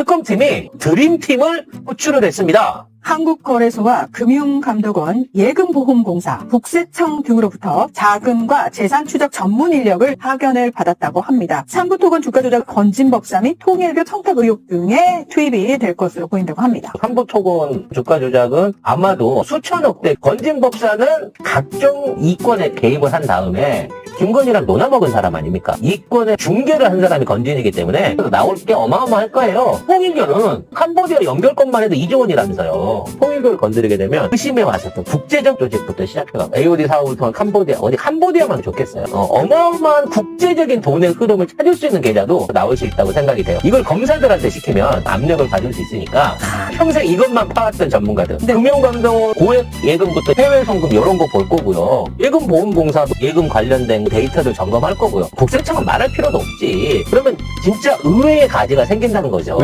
특검팀이 드림팀을 호출을 했습니다. 한국거래소와 금융감독원, 예금보험공사, 국세청 등으로부터 자금과 재산 추적 전문 인력을 파견을 받았다고 합니다. 삼부토건 주가조작 건진법사 및 통일교 청탁 의혹 등에 투입이 될 것으로 보인다고 합니다. 삼부토건 주가 조작은 아마도 수천억대 건진법사는 각종 이권에 개입을 한 다음에 김건희랑 논아먹은 사람 아닙니까? 이권의 중개를 한 사람이 건진이기 때문에 나올 게 어마어마할 거예요. 홍일교는 캄보디아 연결권만 해도 2조 원이라면서요. 홍일교를 건드리게 되면 의심에 왔었던 국제적 조직부터 시작해가 AOD 사업을 통한 캄보디아 어디 캄보디아만 좋겠어요. 어, 마어마한 국제적인 돈의 흐름을 찾을 수 있는 계좌도 나올 수 있다고 생각이 돼요. 이걸 검사들한테 시키면 압력을 받을 수 있으니까 평생 이것만 파왔던 전문가들 네. 금융감독원 고액 예금부터 해외 송금 이런 거 볼 거고요. 예금 보험공사도 예금 관련된 데이터를 점검할 거고요. 국세청은 말할 필요도 없지. 그러면 진짜 의외의 가지가 생긴다는 거죠.